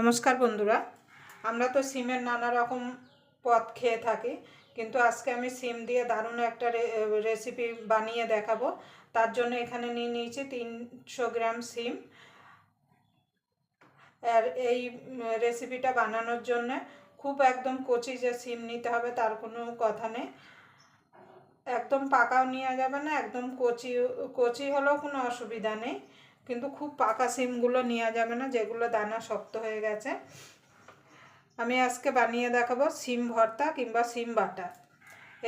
নমস্কার বন্ধুরা। আমরা তো সিমের নানা রকম পদ খেয়ে থাকি, কিন্তু আজকে আমি সিম দিয়ে দারুণ একটা রেসিপি বানিয়ে দেখাবো। তার জন্য এখানে নিয়ে নিয়েছি তিনশো গ্রাম সিম। আর এই রেসিপিটা বানানোর জন্য খুব একদম কচি যে সিম নিতে হবে, তার কোনো কথা নেই। একদম পাকাও নেওয়া যাবে না, একদম কচি কচি হলেও কোনো অসুবিধা নেই। কিন্তু খুব পাকা সিমগুলো নেওয়া যাবে না, যেগুলো দানা শক্ত হয়ে গেছে। আমি আজকে বানিয়ে দেখাবো সিম ভর্তা কিংবা সিম বাটা।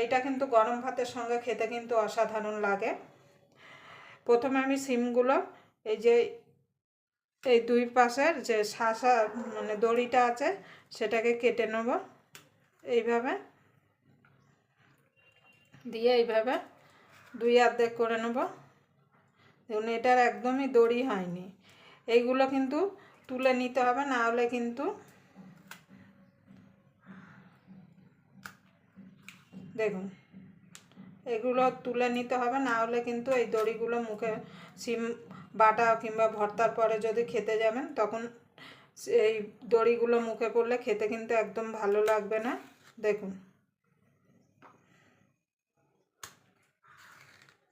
এইটা কিন্তু গরম ভাতের সঙ্গে খেতে কিন্তু অসাধারণ লাগে। প্রথমে আমি সিমগুলো এই যে, এই দুই পাশের যে শাঁসা মানে দড়িটা আছে, সেটাকে কেটে নেব। এইভাবে দিয়ে এইভাবে দুই অর্ধেক করে নেব। দেখুন, এটার একদমই দড়ি হয়নি। এইগুলো কিন্তু তুলে নিতে হবে, না হলে কিন্তু দেখুন, এগুলো তুলে নিতে হবে, না হলে কিন্তু এই দড়িগুলো মুখে সিম, বাটা কিংবা ভর্তার পরে যদি খেতে যাবেন, তখন এই দড়িগুলো মুখে পড়লে খেতে কিন্তু একদম ভালো লাগবে না। দেখুন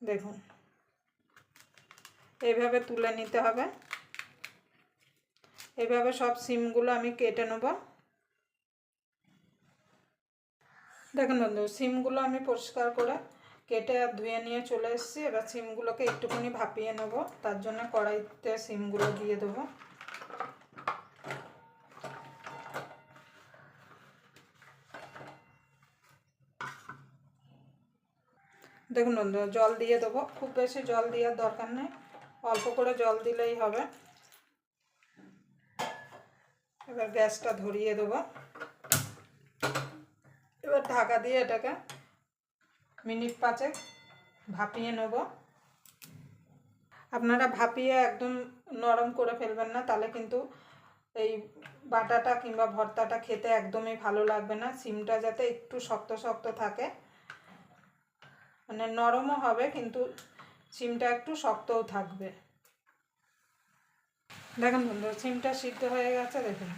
দেখুন। এইভাবে তুলে নিতে হবে। এইভাবে সব সিমগুলো আমি কেটে নেব। দেখুন বন্ধু, সিমগুলো আমি পরিষ্কার করে কেটে আর ধুয়ে নিয়ে চলে এসেছি। এবার সিমগুলোকে একটুখানি ভাপিয়ে নেব। তার জন্য কড়াইতে সিমগুলো দিয়ে দেবো। দেখুন বন্ধু, জল দিয়ে দেবো। খুব বেশি জল দেওয়ার দরকার নেই। অল্প করে জল দিলেই হবে। এবার গ্যাসটা ধরিয়ে দেবো। এবার ঢাকা দিয়ে এটাকে মিনিট পাঁচেক ভাপিয়ে নেব। আপনারা ভাপিয়ে একদম নরম করে ফেলবেন না, তাহলে কিন্তু এই বাটাটা কিংবা ভর্তাটা খেতে একদমই ভালো লাগবে না। সিমটা যাতে একটু শক্ত শক্ত থাকে। মানে নরমও হবে, কিন্তু সিমটা একটু শক্তও থাকবে। দেখুন বন্ধু, সিমটা সিদ্ধ হয়ে গেছে, দেখুন।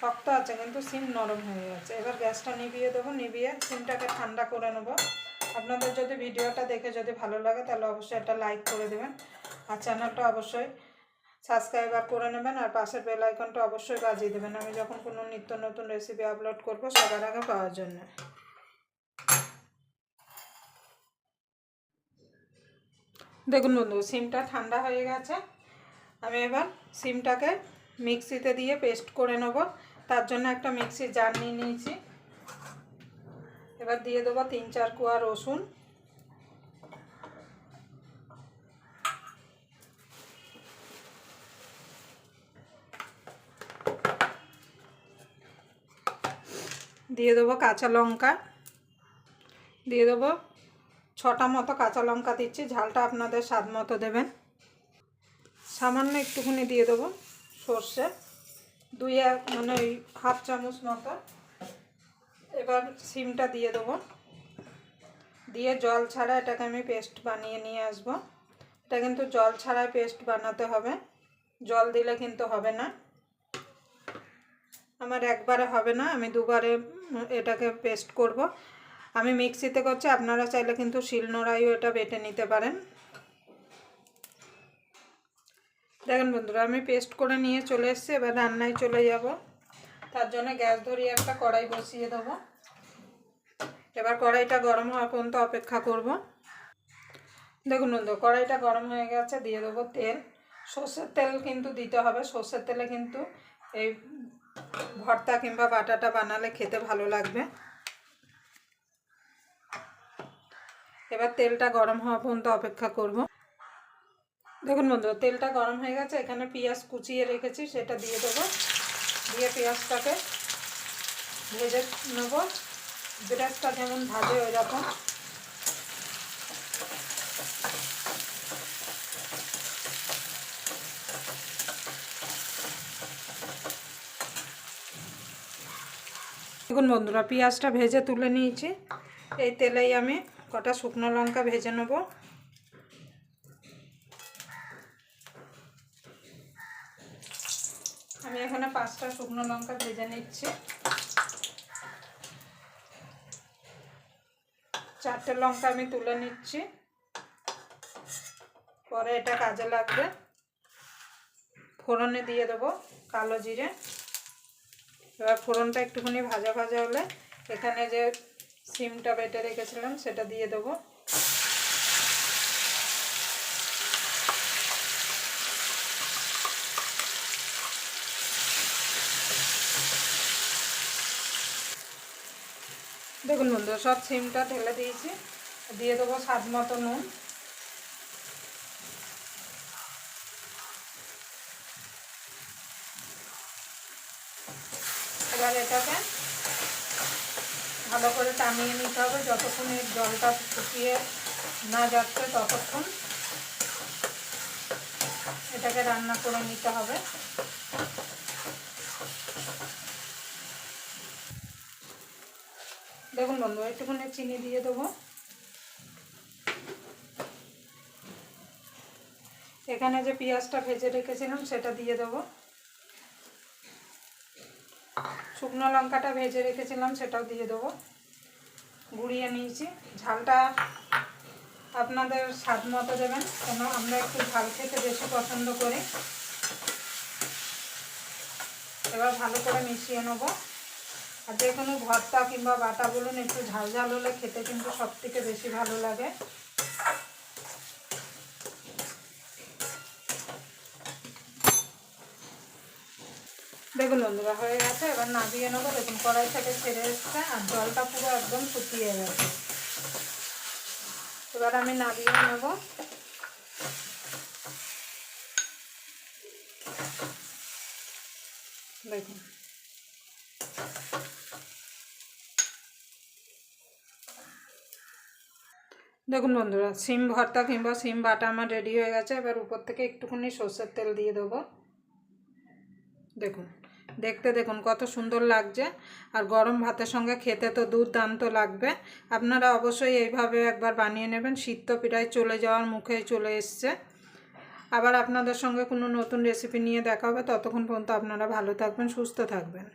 শক্ত আছে, কিন্তু সিম নরম হয়ে গেছে। এবার গ্যাসটা নিভিয়ে দেবো, নিভিয়ে সিমটাকে ঠান্ডা করে নেব। আপনাদের যদি ভিডিওটা দেখে যদি ভালো লাগে, তাহলে অবশ্যই একটা লাইক করে দেবেন। আর চ্যানেলটা অবশ্যই সাবস্ক্রাইবার করে নেবেন, আর পাশের বেল আইকনটা অবশ্যই বাজিয়ে দেবেন। আমি যখন কোনো নিত্য নতুন রেসিপি আপলোড করব, সবার আগে পাওয়ার জন্য। দেখুন বন্ধু, সিমটা ঠান্ডা হয়ে গেছে। আমি এবার সিমটাকে মিক্সিতে দিয়ে পেস্ট করে নেব। তার জন্য একটা মিক্সি জার নিয়ে নিয়েছি। এবার দিয়ে দেবো তিন চার কোয়া রসুন। দিয়ে দেবো কাঁচা লঙ্কা। দিয়ে দেবো ছটা মতো কাঁচা লঙ্কা দিচ্ছি। ঝালটা আপনাদের স্বাদ মতো দেবেন। সামান্য একটুখানি দিয়ে দেবো সর্ষে। দুই এক মানে ওই হাফ চামচ মতো। এবার সিমটা দিয়ে দেবো। দিয়ে জল ছাড়া এটাকে আমি পেস্ট বানিয়ে নিয়ে আসব। এটা কিন্তু জল ছাড়াই পেস্ট বানাতে হবে। জল দিলে কিন্তু হবে না। আমার একবারে হবে না, আমি দুবারে এটাকে পেস্ট করব। আমি মিক্সিতে করছি, আপনারা চাইলে কিন্তু শিলনোড়াইও এটা বেটে নিতে পারেন। দেখেন বন্ধুরা, আমি পেস্ট করে নিয়ে চলে এসেছি, এবার রান্নায় চলে যাব। তার জন্য গ্যাস ধরিয়ে একটা কড়াই বসিয়ে দেবো। এবার কড়াইটা গরম হওয়া পর্যন্ত অপেক্ষা করব। দেখুন বন্ধু, কড়াইটা গরম হয়ে গেছে, দিয়ে দেবো তেল। সর্ষের তেল কিন্তু দিতে হবে, সর্ষের তেলে কিন্তু এই ভর্তা কিংবা বাটাটা বানালে খেতে ভালো লাগবে। এবার তেলটা গরম হওয়া পর্যন্ত অপেক্ষা করব। দেখুন বন্ধু তেলটা গরম হয়ে গেছে, এখানে পেঁয়াজ কুচিয়ে রেখেছি, সেটা দিয়ে দেবো। দিয়ে পেঁয়াজটাকে ভেজে নেব। ব্রেডটা যেমন ভাজে ওই রকম দেখুন বন্ধুরা, পেঁয়াজটা ভেজে তুলে নিয়েছি। এই তেলেই আমি কটা শুকনো লঙ্কা ভেজে নেব। আমি এখানে পাঁচটা শুকনো লঙ্কা ভেজে নিচ্ছি। চারটে লঙ্কা আমি তুলে নিচ্ছি। পরে এটা কাজে লাগবে। ফোড়নে দিয়ে দেবো কালো জিরে। এবার ফোড়নটা একটুখানি ভাজা ভাজা হলে এখানে যে সিমটা বেটে রেখেছিলাম সেটা দিয়ে দেবো। দেখুন বন্ধু সব সিমটা ঢেলে দিয়েছি। দিয়ে দেবো স্বাদ মতো নুন। এবার এটাকে ভালো করে টানিয়ে নিতে হবে, যতক্ষণ এর জলটা শুকিয়ে না যাচ্ছে ততক্ষণ এটাকে রান্না করে নিতে হবে। দেখুন বন্ধু, একটুখানি চিনি দিয়ে দেবো। এখানে যে পেঁয়াজটা ভেজে রেখেছিলাম, সেটা দিয়ে দেবো। শুকনো লঙ্কাটা ভেজে রেখেছিলাম, সেটাও দিয়ে দেবো। গুঁড়িয়ে নিয়েছি। ঝালটা আপনাদের স্বাদ মতো দেবেন, কেন আমরা একটু ঝাল খেতে বেশি পছন্দ করি। এবার ভালো করে মিশিয়ে নেব। আর যে কোনো ভর্তা কিংবা বাটা বলুন, একটু ঝাল ঝাল হলে খেতে কিন্তু সব থেকে বেশি ভালো লাগে। দেখুন বন্ধুরা, হয়ে গেছে। এবার নামিয়ে নেব। দেখুন, কড়াই থেকে ছেড়ে এসছে আর জলটা পুরো একদম শুকিয়ে গেছে। এবার আমি নামিয়ে নেব। দেখুন দেখুন বন্ধুরা, সিম ভর্তা কিংবা সিম বাটা আমার রেডি হয়ে গেছে। এবার উপর থেকে একটুখানি সর্ষের তেল দিয়ে দেবো। দেখুন, দেখতে দেখুন কত সুন্দর লাগছে। আর গরম ভাতের সঙ্গে খেতে তো দুর্দান্ত লাগবে। আপনারা অবশ্যই এইভাবে একবার বানিয়ে নেবেন। শীত তো প্রায় চলে যাওয়ার মুখে চলে এসছে। আবার আপনাদের সঙ্গে কোনো নতুন রেসিপি নিয়ে দেখা হবে। ততক্ষণ পর্যন্ত আপনারা ভালো থাকবেন, সুস্থ থাকবেন।